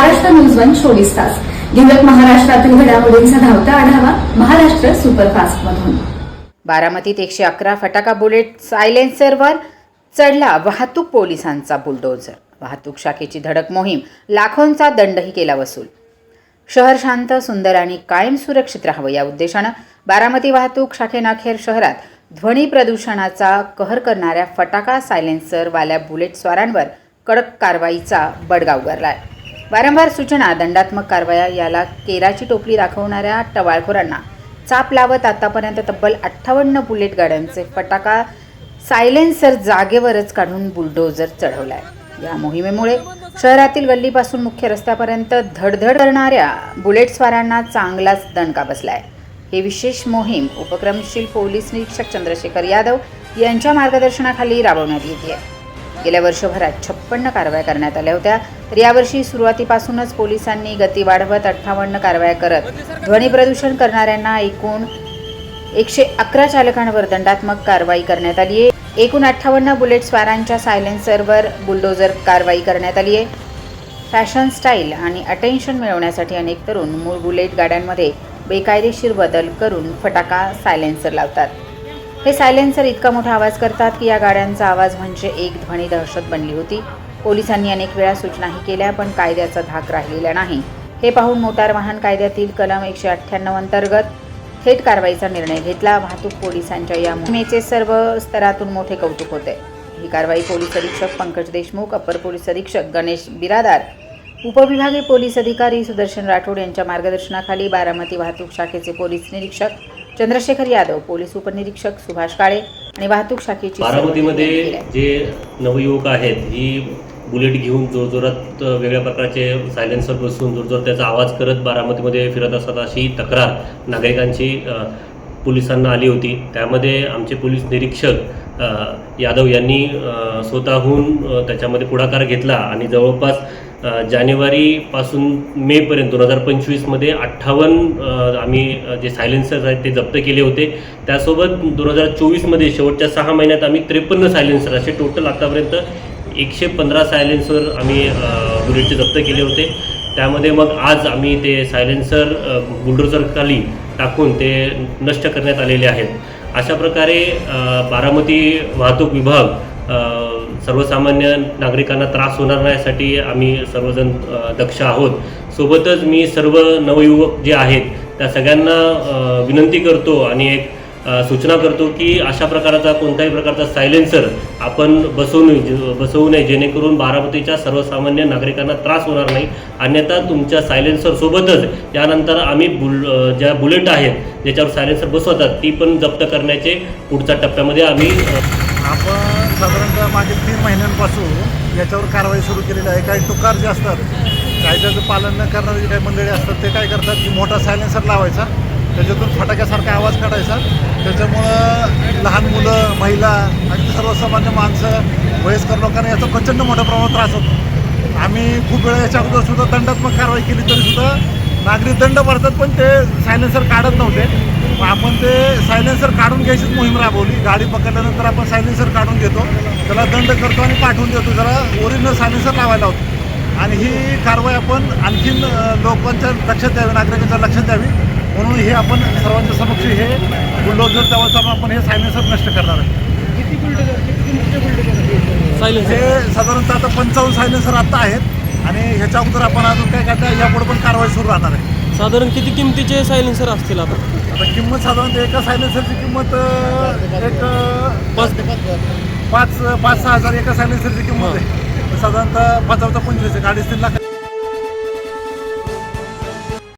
News one चोवीस तास. घेऊयात महाराष्ट्रातील घडामोडींचा धावता आढावा महाराष्ट्र सुपरफास्ट मधून. बारामतीत एकशे अकरा फटाका बुलेट सायलेन्सरवर चढला वाहतूक पोलिसांचा बुलडोझर. वाहतूक शाखेची धडक मोहीम लाखोंचा दंडही केला वसूल. शहर शांत सुंदर आणि कायम सुरक्षित राहावं या उद्देशानं बारामती वाहतूक शाखेनं अखेर शहरात ध्वनी प्रदूषणाचा कहर करणाऱ्या फटाका सायलेन्सरवाल्या बुलेट स्वारांवर कडक कारवाईचा बडगा आहे वारंवार सूचना दंडात्मक कारवाया याला केराची टोपली दाखवणाऱ्या टवाळखोरांना चाप लावत आतापर्यंत तब्बल अठ्ठावन्न बुलेट गाड्यांचे फटाका सायलेन्सर जागेवरच काढून बुलडोझर चढवलाय. या मोहिमेमुळे शहरातील गल्लीपासून मुख्य रस्त्यापर्यंत धडधड करणाऱ्या बुलेटस्वारांना चांगलाच दणका बसलाय. हे विशेष मोहीम उपक्रमशील पोलीस निरीक्षक चंद्रशेखर यादव यांच्या मार्गदर्शनाखाली राबवण्यात येते गेल्या वर्षभरात छप्पन्न कारवाया करण्यात आल्या होत्या. तर यावर्षी सुरुवातीपासूनच पोलिसांनी गती वाढवत अठ्ठावन्न कारवाया करत ध्वनी प्रदूषण करणाऱ्यांना एकूण एकशे अकरा चालकांवर दंडात्मक कारवाई करण्यात आली आहे. एकूण अठ्ठावन्न बुलेट स्वारांच्या सायलेन्सरवर बुलडोझर कारवाई करण्यात आली आहे. फॅशन स्टाईल आणि अटेन्शन मिळवण्यासाठी अनेक तरुण मूळ बुलेट गाड्यांमध्ये बेकायदेशीर बदल करून फटाका सायलेन्सर लावतात. हे सायलेन्सर इतका मोठा आवाज करतात की या गाड्यांचा आवाज म्हणजे एक ध्वनी दहशत बनली होती. पोलिसांनी अनेक वेळा सूचनाही केल्या पण कायद्याचा धाक राहिलेला नाही. हे पाहून मोटार वाहन कायद्यातील कलम एकशे अठ्ठ्याण्णव अंतर्गत थेट कारवाईचा निर्णय घेतला. वाहतूक पोलिसांच्या या मोहिमेचे सर्व स्तरातून मोठे कौतुक होते. ही कारवाई पोलीस अधीक्षक पंकज देशमुख अपर पोलीस अधीक्षक गणेश बिरादार उपविभागीय पोलीस अधिकारी सुदर्शन राठोड यांच्या मार्गदर्शनाखाली बारामती वाहतूक शाखेचे पोलीस निरीक्षक चंद्रशेखर यादव पोलीस उपनिरीक्षक सुभाष काळे आणि वाहतूक शाखेची बारामतीमध्ये. जे नवयुवक आहेत ही बुलेट घेऊन जोरजोरात वेगळ्या प्रकारचे सायलेन्सर बसून जोरजोरात त्याचा आवाज करत बारामतीमध्ये फिरत असतात अशी तक्रार नागरिकांची पोलिसांना आली होती. त्यामध्ये आमचे पोलीस निरीक्षक यादव यांनी स्वतःहून त्याच्यामध्ये पुढाकार घेतला आणि जवळपास जानेवारीपासून मेपर्यंत दोन हजार पंचवीसमध्ये अठ्ठावन्न आम्ही जे सायलेन्सर्स आहेत ते जप्त केले होते. त्यासोबत दोन हजार चोवीसमध्ये शेवटच्या सहा महिन्यात आम्ही त्रेपन्न सायलेन्सर असे टोटल आतापर्यंत एकशे पंधरा सायलेन्सर आम्ही बुलेटचे जप्त केले होते. त्यामध्ये मग आज आम्ही ते सायलेन्सर अ, टाकून ते नष्ट करण्यात आलेले आहेत. अशा प्रकारे बारामती वाहतूक विभाग सर्वसामान्य नागरिकांना त्रास होणार नाही यासाठी आम्ही सर्वजण दक्ष आहोत. सोबतच मी सर्व नवयुवक जे आहेत त्या सगळ्यांना विनंती करतो आणि एक सूचना करतो की अशा प्रकारचा कोणत्याही प्रकारचा सायलेन्सर आपण बसवू नये बसवू नये जेणेकरून बारामतीच्या सर्वसामान्य नागरिकांना त्रास होणार नाही. अन्यथा तुमच्या सायलेन्सरसोबतच त्यानंतर आम्ही बुल ज्या बुलेट आहेत ज्याच्यावर सायलेन्सर बसवतात ती पण जप्त करण्याचे पुढच्या टप्प्यामध्ये आम्ही आपण साधारणतः मागील तीन महिन्यांपासून याच्यावर कारवाई सुरू केलेली आहे. काही टुकार जे असतात कायद्याचं पालन न करणारे जे काही मंडळी असतात ते काय करतात की मोठा सायलेन्सर लावायचा. त्याच्यातून फटाक्यासारखा आवाज काढायचा. त्याच्यामुळं लहान मुलं महिला आणि सर्वसामान्य माणसं वयस्कर लोकांना याचा प्रचंड मोठ्या प्रमाणात त्रास होतो. आम्ही खूप वेळा याच्या अगोदर सुद्धा दंडात्मक कारवाई केली तरी सुद्धा नागरिक दंड भरतात पण ते सायलेन्सर काढत नव्हते. आपण ते सायलेन्सर काढून घ्यायचीच मोहीम राबवली. गाडी पकडल्यानंतर आपण सायलेन्सर काढून घेतो त्याला दंड करतो आणि पाठवून देतो. जरा ओरिजिनल सायलेन्सर लावायला होतो. आणि ही कारवाई आपण आणखीन लोकांच्या लक्षात द्यावी नागरिकांच्या लक्षात द्यावी. म्हणून हे आपण सर्वांच्या समक्ष हे बुलडोजर तेव्हा आपण हे सायलेन्सर नष्ट करणार आहे. हे साधारणतः आता पंचावन्न सायलेन्सर आता आहेत आणि ह्याच्या अगोदर आपण अजून काय करता यापुढे पण कारवाई सुरू राहणार आहे. साधारण किती किमतीचे सायलेन्सर असतील आता? आता किंमत साधारणतः एका सायलेन्सरची किंमत अ, एक अ, पाच. पाच पाच सहा हजार एका सायलेन्सरची किंमत आहे. साधारणतः पाच चौथा पंचवीस एक अडीच तीन लाख